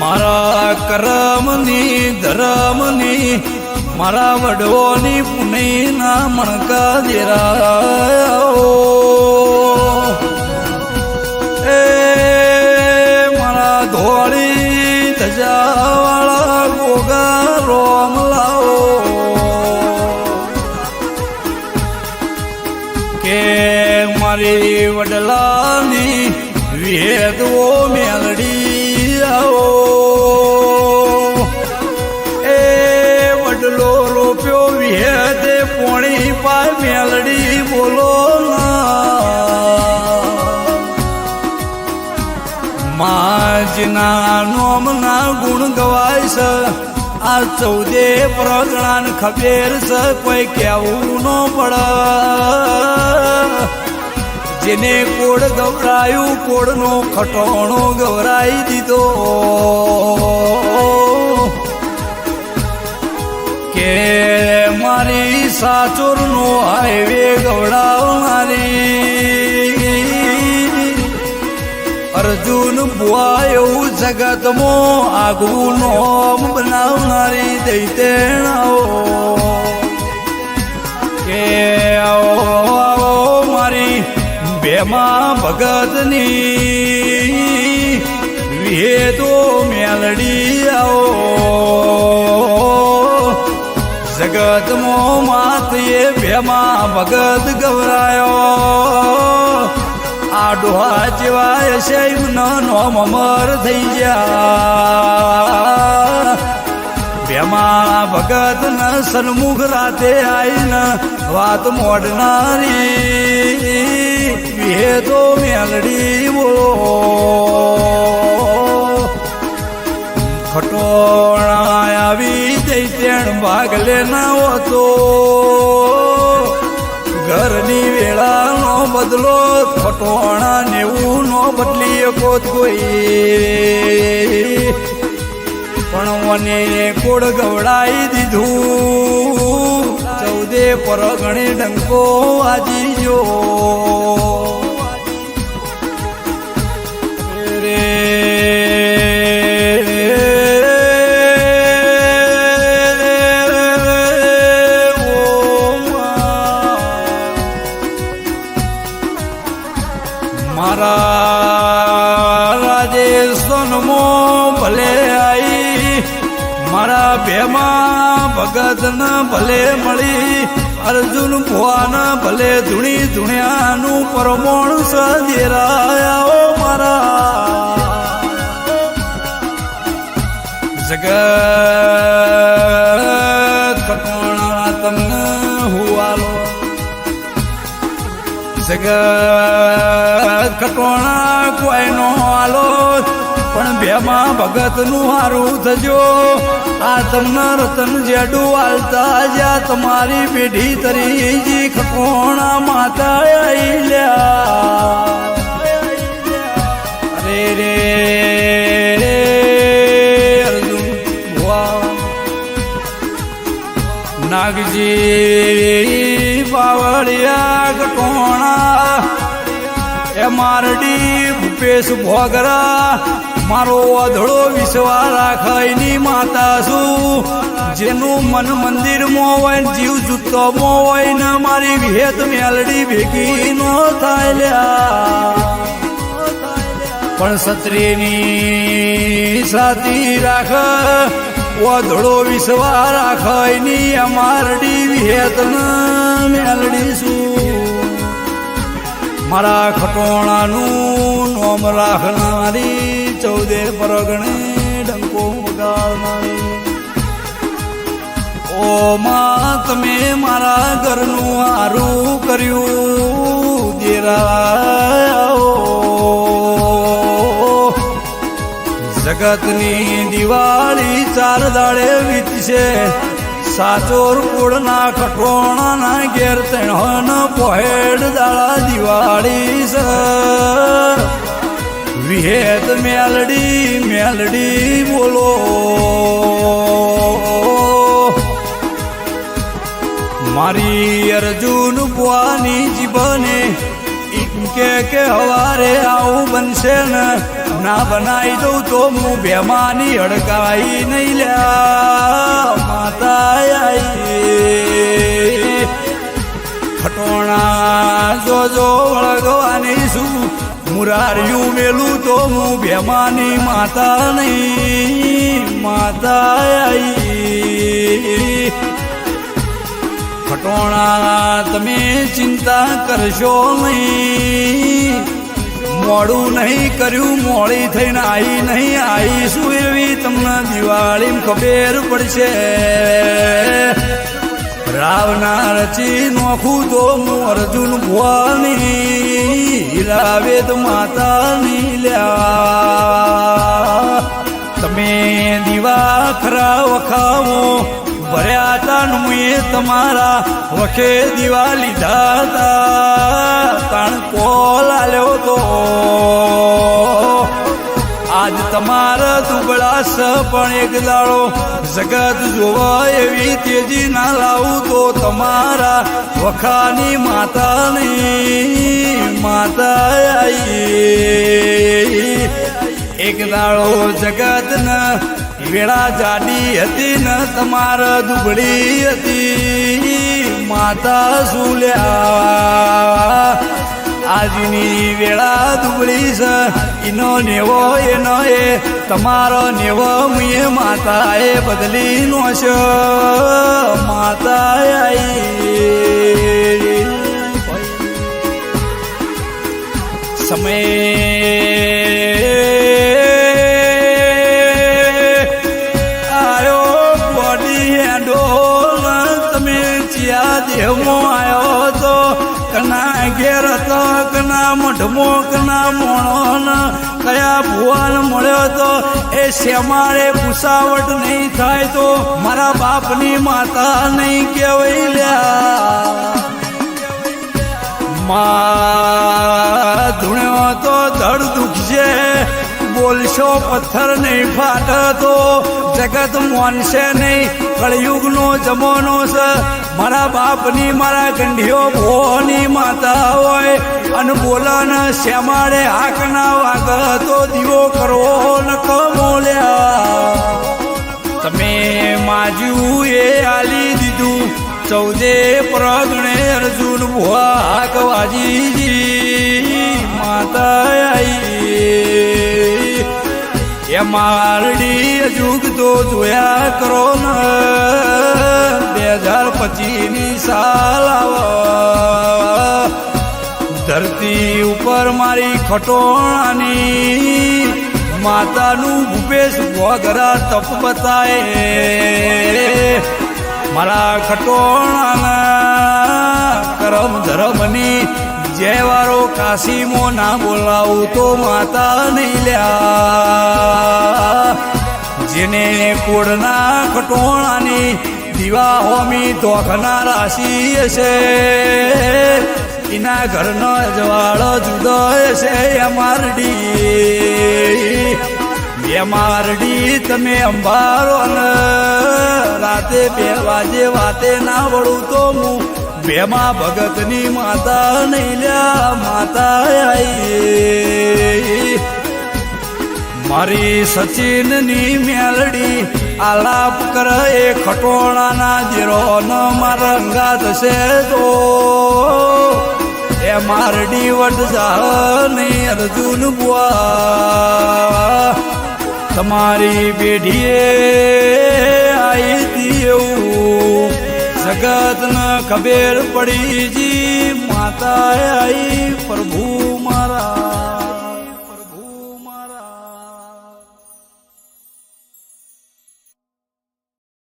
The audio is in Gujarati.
મારા કરમની ધરમની મારા વડવોની પુનૈના મણકા દેરા કે મારી વડલાની વેદવો મેલડી આવો. એ વડલો રોપ્યો વિહેદે પોણી પાય મેલડી બોલો માજના નોમના ગુણ ગવાય છે. આ ચૌદે પ્રગણાન ખબેર છે કોઈ કેવું ન પડ. જેને કોડ ગવરાયું, કોડનો ખટોણો ગવરાઈ દીધો. કે મારી સાચુરનો હાઈવે ગવડાવનારી અર્જુન બુઆ એવું જગતમાં આગવું નોમ બનાવનારી દૈતેણાઓ. કે આવો આવો મારી બેમાં ભગતની વિહેતો મેલડી આવો. જગતમાં માત એ બેમાં ભગત ગવરાયો. આ ડોહા જેવા શૈવ નોમ અમર થઈ ગયા. બેમાં ભગત ન સન્મુખ રાતે આઈને વાત મોડનારી. વિહે તો મેલડી વો. ખટોણા આવી જઈ તેણ ભાગલે ના હોતો. બદલો ખટોણા નેવું નો બદલી કો પણ મને કોડ ગવડાઈ દીધું. ચૌદે પરગણે ડંકો આજી જો રે. ભેમાં ભગત ન ભલે મળી, અર્જુન ભુવાના ભલે ધૂણી ધૂણ્યાનું પરમોણ સજેરાયા મારા જગત કટોણા તમને હુવાલો જગત કટોણા કોઈનો આલો. પણ બેમાં ભગતનું હારું થજો. આ તમને રતન જેડું વાલતા જ્યાં તમારી પેઢી તરીજી ખકોણા માતા લ્યા. અરે રે નાગજી, બાવળિયા કોણા? એ મારડી ભૂપેશ ભોગરા. મારો અધળો વિશ્વા રાખઈની માતા છું. જેનું મન મંદિર ને જીવ જૂતોમાં હોય ને મારી વિહેત મેલડી ભેગી નો થાય પણ સત્રીની સાથી રાખ ઓધળો વિશ્વા રાખ એની અમારડી વિહેતન મેલડીશું મારા ખટોણાનું નોમ રાખનારી ચૌદે પરગણે ડંકો વગાડનારી. ઓ માં, તમે મારા ઘરનું હારું કર્યું દેરા જગતની દિવાળી ચાર દાડે વીતશે. સાચોર કુળના ખટોણાના ઘેર તેણ પહેડ દાળા દિવાળી સ. વિહેત મેલડી મેલડી બોલો. મારી અર્જુન બુઆની જીબને કે હવારે આવું બનશે ને. ના બનાવી દઉં તો હું બેમાની અડકાઈ નહીં લ્યા. માતા આઈ. ખટોણા જોજો વળગવાની શું મુરારિયું મેલું તો હું બેમાની માતા નહીં. માતા આઈ. ખટોણા તમે ચિંતા કરશો નહીં. મોડું નહીં કર્યું, મોડી થઈને આવી નહીં આવીશું એવી તમને દિવાળી ખબર પડશે? રાવના રચી નોખું તો હું અર્જુન ભુવાની હીરાવેદ માતાની લ્યા. તમે દીવા ખરા વખાવો, ભર્યા તાન મુએ તમારા વખે દીવા લીધા તા. તાણ તો આજ તમારા દુબળા સ પણ એક દાડો જગત જોવા એવી તેજી ના લાવું તો તમારા વખાની માતાની માતા આઈ એક દાડો જગત ન વેળા જાડી હતી ન તમારા દુબળી હતી. માતા સુલ્યા આજની વેળા દુબળી છે. એનો નેવો, એનો એ. તમારો નેવો મુએ માતાએ બદલી નો છે માતા સમય ચિયા દેવો આવ્યો તો કના ઘેર તો કના મઢમો, કના મોણો કયા ભુવાલ મળ્યો તો એ શ્યામારે ભૂસાવટ નહીં થાય તો મારા બાપની માતા નહીં કહેવાય લ્યા. મા ધૂણ્યો તો ધડ દુખશે બોલશો પથ્થર નહીં ફાટતો. જગત મોનશે નહીં, કળયુગનો જમાનો છે. મારા બાપની, મારા ગંઢીઓ ભોની માતા હોય. અને બોલાના શ્યામાડે હાકના વાગ તો દીવો કરવો ન કમોલ્યા તમે માજ્યું એ આલી દીધું, ચૌદે પ્રગણે અર્જુન ભુવા હાક વાજીજી માતા આઈ એ મારડી અજુગ તો જોયા કરો ન. બે હજાર પચીસની સાલ ધરતી ઉપર મારી ખટોણાની માતાનું ભૂપેશ વગરા તપ બતાય મારા ખટોણાના કરમ ધર્મની જેવારો કાશીમો ના બોલાવું તો માતા નહીં લ્યા. જેને કોડના ખટોણાની દીવા હોમી તોખના રાશી છે એના ઘરનો જવાળો જુદો છે અમારડી. બે મારડી તમે અંબારો રાતે બે વાજે વાતે ના વળું તો હું બેમાં ભગતની માતા નૈલ્યા માતા આઈ. મારી સચિનની મેલડી આલાપ કર એ ખટોણાના જીરો ન મારા રંગા થશે તો. એ મારડી વટ ને અર્જુન બુઆ. તમારી પેઢીએ આવી હતી એવું. જગત ન ખબેર પડી જી માતા આઈ પ્રભુ મારા.